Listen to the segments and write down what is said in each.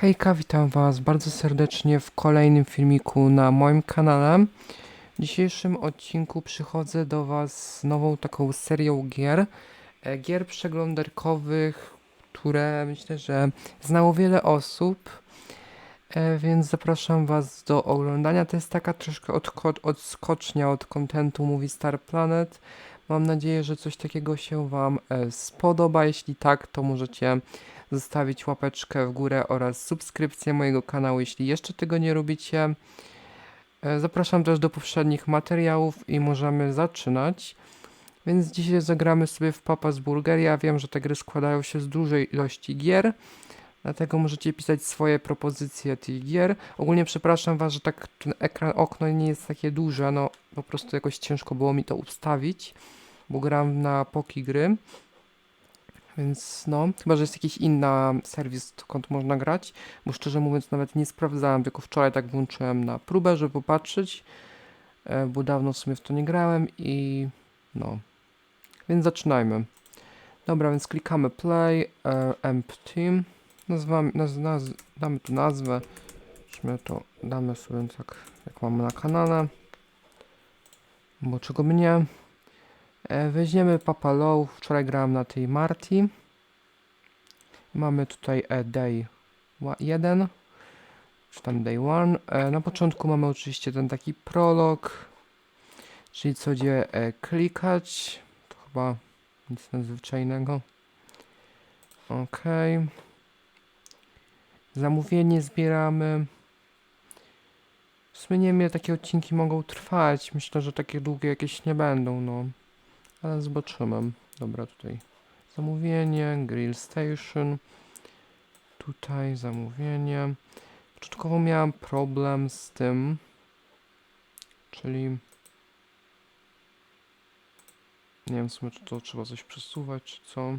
Hejka, witam Was bardzo serdecznie w kolejnym filmiku na moim kanale. W dzisiejszym odcinku przychodzę do Was z nową taką serią gier. E, Gier przeglądarkowych, które myślę, że znało wiele osób. E, Więc zapraszam Was do oglądania. To jest taka troszkę odskocznia od kontentu Movie Star Planet. Mam nadzieję, że coś takiego się Wam e, spodoba. Jeśli tak, to możecie zostawić łapeczkę w górę oraz subskrypcję mojego kanału, jeśli jeszcze tego nie robicie. E, Zapraszam też do poprzednich materiałów i możemy zaczynać. Więc dzisiaj zagramy sobie w Papa's Burger. Ja wiem, że te gry składają się z dużej ilości gier, dlatego możecie pisać swoje propozycje tych gier. Ogólnie przepraszam Was, że tak ten ekran, okno nie jest takie duże, no po prostu jakoś ciężko było mi to ustawić, bo gram na poki gry. Więc no, chyba, że jest jakiś inny serwis, skąd można grać, bo szczerze mówiąc nawet nie sprawdzałem, tylko wczoraj tak włączyłem na próbę, żeby popatrzeć, e, bo dawno w sumie w to nie grałem i no, więc zaczynajmy. Dobra, więc klikamy play, e, empty, nazwamy, naz, naz, damy tu nazwę, Weźmy to, damy sobie tak, jak mamy na kanale, bo czego by nie. E, Weźmiemy Papa Low. Wczoraj grałem na tej Marti. Mamy tutaj e, day 1, czy tam day 1. E, na początku mamy oczywiście ten taki prolog, czyli co gdzie e, klikać. To chyba nic nadzwyczajnego. Ok. Zamówienie zbieramy. W sumie nie wiem takie odcinki mogą trwać. Myślę, że takie długie jakieś nie będą, no. Ale zobaczymy. Dobra, tutaj zamówienie, grill station. Tutaj zamówienie. Początkowo miałem problem z tym, czyli nie wiem czy to trzeba coś przesuwać, czy co.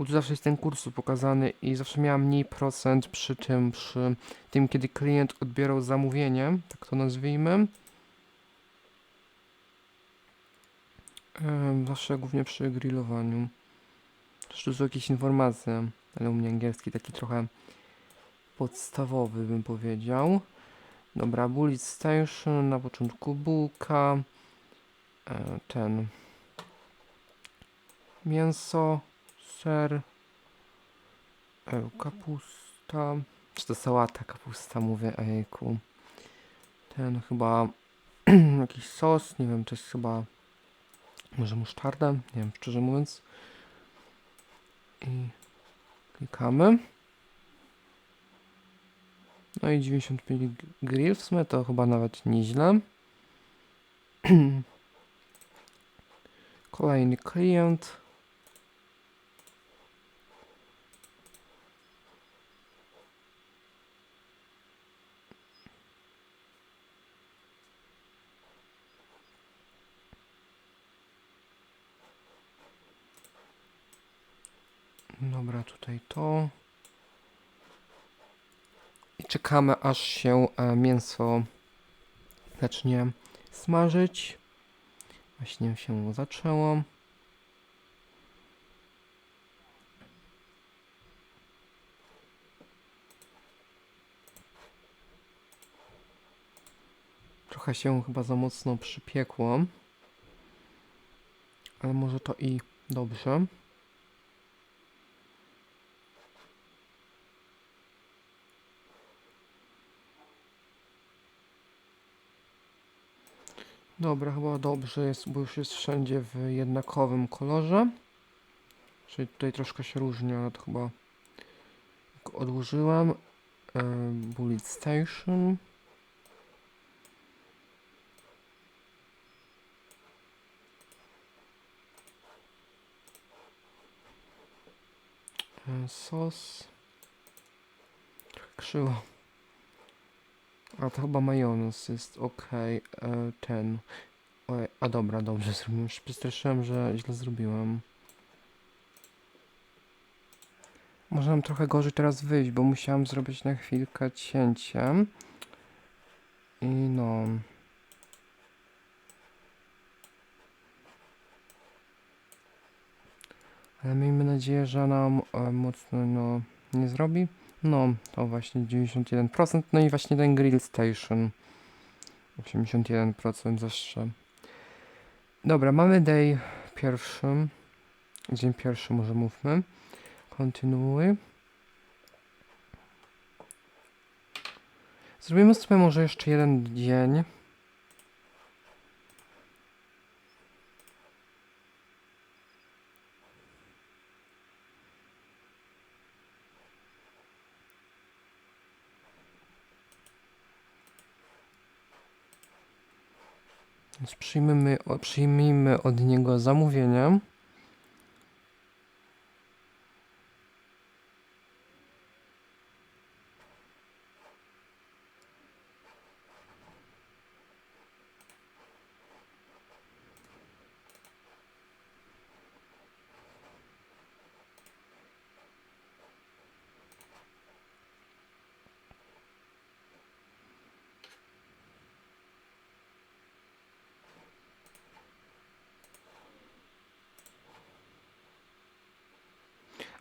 Bo tu zawsze jest ten kurs pokazany i zawsze miałem mniej procent przy tym, przy tym, kiedy klient odbierał zamówienie, tak to nazwijmy. Zawsze głównie przy grillowaniu. Też tu są jakieś informacje, ale u mnie angielski taki trochę podstawowy bym powiedział. Dobra, bullet station, na początku bułka, e, ten mięso, ser, e, kapusta, czy to sałata kapusta mówię, ejku. Ten chyba jakiś sos, nie wiem, to jest chyba może musztarda, nie wiem, szczerze mówiąc. I klikamy. No i 95 g- grill, w sumie to chyba nawet nieźle. Kolejny klient. Dobra, tutaj to. I czekamy aż się e, mięso zacznie smażyć. Właśnie się zaczęło. Trochę się chyba za mocno przypiekło. Ale może to i dobrze. Dobra, chyba dobrze jest, bo już jest wszędzie w jednakowym kolorze. Czyli tutaj troszkę się różni, ale to chyba. E, bullet Station. Sos. Krzywo. A to chyba majonez jest ok. E, ten. Oj, a dobra, dobrze zrobiłem. Już przestraszyłem, że źle zrobiłem. Może nam trochę gorzej teraz wyjść, bo musiałem zrobić na chwilkę cięcie. I no. Ale miejmy nadzieję, że nam e, mocno no, nie zrobi. No, to właśnie 91%. No i właśnie ten Grill Station. 81% jeszcze. Dobra, mamy day pierwszy. Dzień pierwszy może mówmy. Kontynuuj. Zrobimy sobie może jeszcze jeden dzień. Więc przyjmijmy, przyjmijmy od niego zamówienie.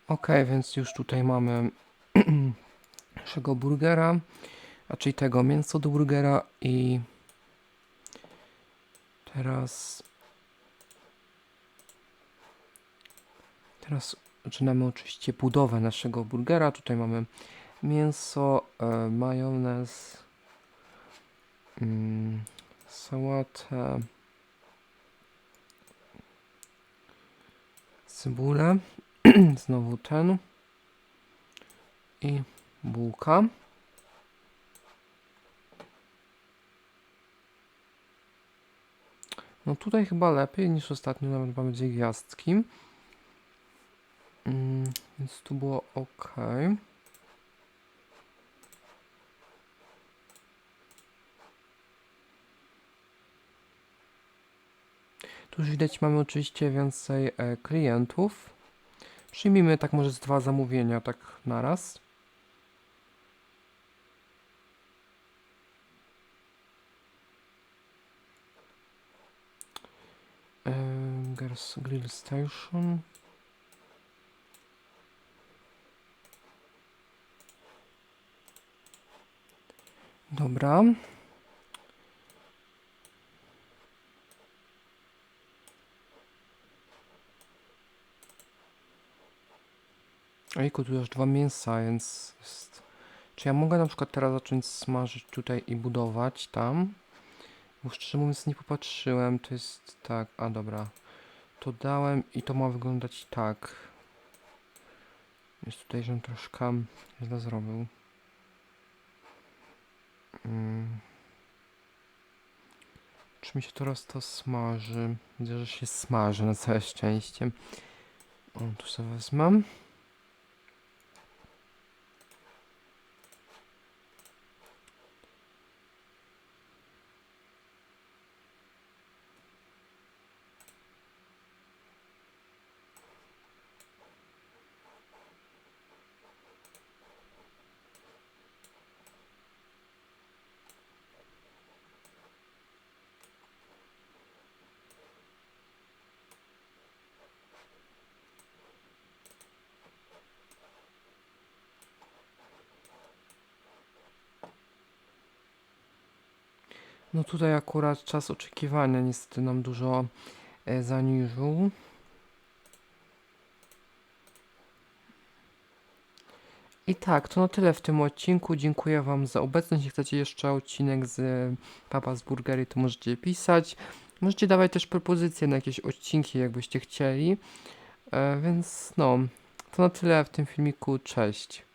Ok, więc już tutaj mamy naszego burgera, czyli tego mięso do burgera i teraz teraz zaczynamy oczywiście budowę naszego burgera. Tutaj mamy mięso, e, majonez, mm, sałatę, cebulę. Znowu ten. I bułka. No tutaj chyba lepiej niż ostatnio, nawet mamy dwie gwiazdki. Mm, więc tu było ok. Tu już widać mamy oczywiście więcej e, klientów. Przyjmijmy tak może z dwa zamówienia tak naraz. Eee, Gers Grill Station. Dobra. Ojku, tu już dwa mięsa, więc jest... Czy ja mogę na przykład teraz zacząć smażyć tutaj i budować tam? Bo szczerze mówiąc nie popatrzyłem, to jest tak, a dobra. To dałem i to ma wyglądać tak. Jest tutaj, żebym troszkę źle zrobił. Mm. Czy mi się teraz to smaży? Widzę, że się smaży na całe szczęście. O, tu sobie wezmę. No tutaj akurat czas oczekiwania niestety nam dużo e, zaniżył. I tak, to na tyle w tym odcinku. Dziękuję Wam za obecność. Jeśli chcecie jeszcze odcinek z e, Papa z Burgery, to możecie pisać. Możecie dawać też propozycje na jakieś odcinki, jakbyście chcieli. E, więc no, to na tyle w tym filmiku. Cześć.